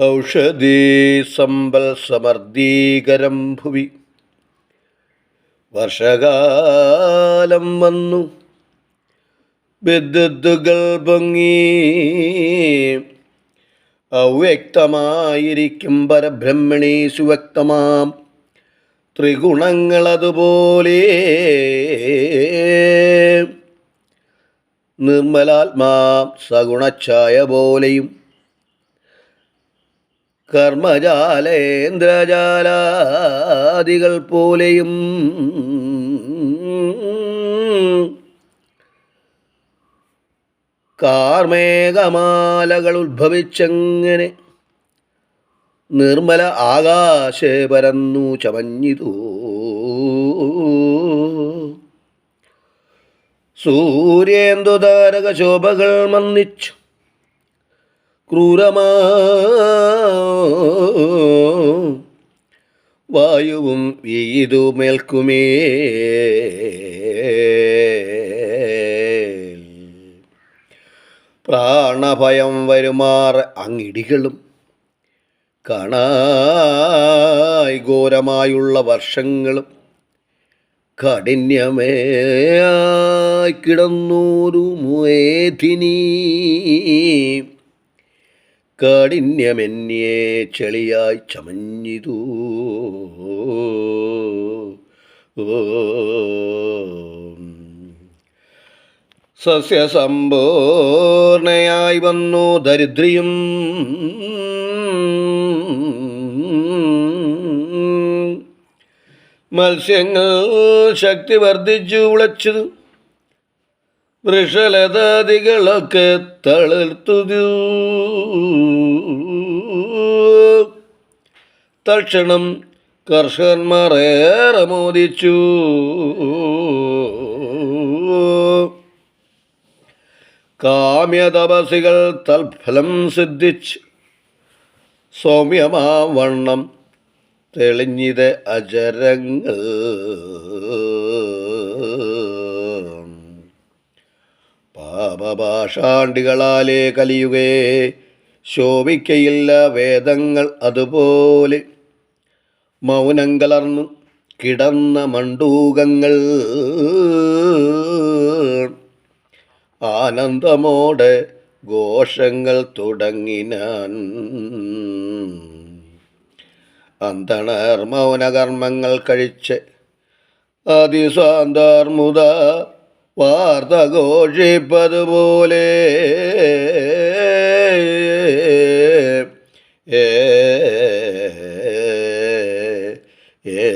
ഔഷധീ സമ്പൽ സമർദ്ദീകരം ഭുവി. വർഷകാലം വന്നു. വിദ്യുത്തുകൾ പൊങ്ങി. അവ്യക്തമായിരിക്കും പരബ്രഹ്മണി സുവ്യക്തമാം. ത്രിഗുണങ്ങളതുപോലെ നിർമ്മലാത്മാ സഗുണഛായ പോലെയും കർമ്മജാലേന്ദ്രജാലാദികൾ പോലെയും കാർമേഘമാലകൾ ഉത്ഭവിച്ചങ്ങനെ നിർമ്മല ആകാശേ പരന്നു ചമഞ്ഞിതു. സൂര്യേന്ദുതാരക ശോഭകൾ മന്നിച്ചു. ക്രൂരമാ വായുവും വീതു മേൽക്കുമേ പ്രാണഭയം വരുമാർ അങ്ങിടികളും. കാണായി ഘോരമായുള്ള വർഷങ്ങളും. കഠിന്യമേയായി കിടന്നൂരു മുവേധിനി കാഠിന്യമെന്നേ ചെളിയായി ചമഞ്ഞിതു. സസ്യസമ്പൂർണയായി വന്നു ദരിദ്രിയും. മത്സ്യങ്ങൾ ശക്തി വർദ്ധിച്ചു വിളച്ചത് വൃഷലതാദികളൊക്കെ തളിർത്തു തക്ഷണം കർഷകന്മാർ ഏറെ മോദിച്ചു. കാമ്യതപസികൾ തൽഫലം സിദ്ധിച്ച് സൗമ്യമാവണ്ണം തെളിഞ്ഞിത് അജരങ്ങൾ പാപഭാഷാണ്ടികളാലേ കലിയുകേ ശോഭിക്കയില്ല വേദങ്ങൾ അതുപോലെ. മൗനം കലർന്നു കിടന്ന മണ്ടൂകങ്ങൾ ആനന്ദമോടെ ഘോഷങ്ങൾ തുടങ്ങിനാൻ. അന്തണർ മൗനകർമ്മങ്ങൾ കഴിച്ച് അതിസാന്താർമുത വാർത്ത ഘോഷിപ്പതുപോലെ ഏ ഏ